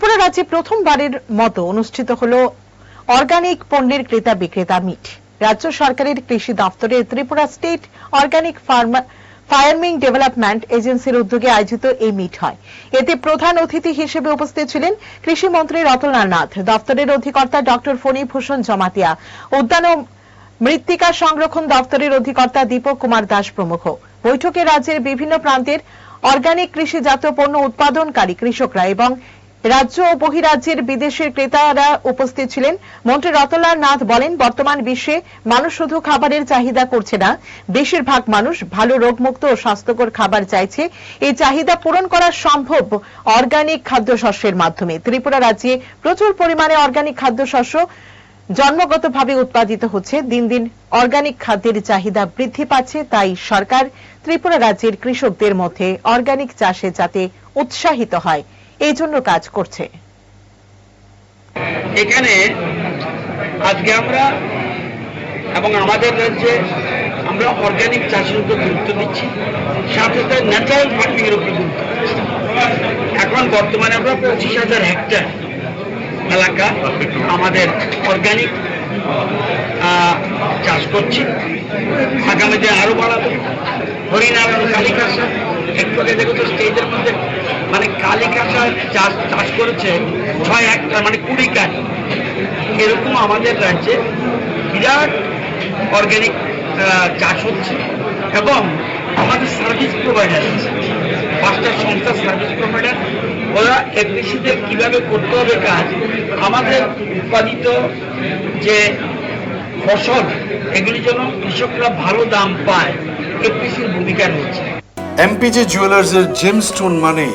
ত্রিপুরা রাজ্যে প্রথমবারের মতো অনুষ্ঠিত হল অর্গানিক পণ্যের ক্রেতা বিক্রেতা মিট। রাজ্য সরকারের কৃষি দপ্তরের Tripura state organic farmer farming development এজেন্সির উদ্যোগে আয়োজিত এই মিট হয়। এতে প্রধান অতিথি হিসেবে উপস্থিত ছিলেন কৃষিমন্ত্রী রতনলাল নাথ, দপ্তরের অধিকর্তা ডক্টর ফণীভূষণ জমাতিয়া, উদ্যান ও মৃত্তিকা সংরক্ষণ দপ্তরের অধিকর্তা দীপক কুমার দাস প্রমুখ। বৈঠকে রাজ্যের বিভিন্ন প্রান্তের অর্গানিক কৃষিজাত পণ্য উৎপাদনকারী কৃষকরা এবং রাজ্য ও বহিরাজ্যের বিদেশের ক্রেতারা উপস্থিত ছিলেন। মন্ত্রী রতনলাল নাথ বলেন, বর্তমান বিশ্বে মানুষ শুধু খাবারের চাহিদা করছে না, বেশিরভাগ মানুষ ভালো রোগমুক্ত ও স্বাস্থ্যকর খাবার চাইছে। এই চাহিদা পূরণ করা সম্ভব অর্গানিক খাদ্যশস্যের মাধ্যমে। ত্রিপুরা রাজ্যে প্রচুর পরিমাণে অর্গানিক খাদ্যশস্য জন্মগতভাবে উৎপাদিত হচ্ছে। দিন দিন অর্গানিক খাদ্যের চাহিদা বৃদ্ধি পাচ্ছে, তাই সরকার ত্রিপুরা রাজ্যের কৃষকদের মধ্যে অর্গানিক চাষে যাতে উৎসাহিত হয়। এই জন্য কাজ করছে। এখানে আজকে আমরা এবং আমাদের রাজ্যে আমরা অর্গানিক চাষের উপর গুরুত্ব দিচ্ছি, সাথে সাথে ন্যাচারাল ফার্মিং এর উপর গুরুত্ব এখন বর্তমানে আমরা পঁচিশ হাজার হেক্টর এলাকা আমাদের অর্গানিক চাষ করছি। আগামীতে আরও বাড়াবো। হরিনারায়ণ কালিকাসা একটু আগে দেখো তো স্টেজের মধ্যে মানে কালিকাসা চাষ চাষ করেছে ছয় হেক্টর মানে কুড়ি কাঠ এরকম আমাদের রাজ্যে বিরাট অর্গানিক চাষ হচ্ছে এবং আমাদের সার্ভিস প্রোভাইডার পাঁচটা সংস্থা সার্ভিস প্রোভাইডার ওরা এফডিসিতে কীভাবে করতে হবে কাজ, আমাদের উৎপাদিত যে ফসল, এগুলি যেন কৃষকরা ভালো দাম পায় এফডিসির ভূমিকা রয়েছে। এমপিজে জুয়েলার্সের জেমস্টোন মানেই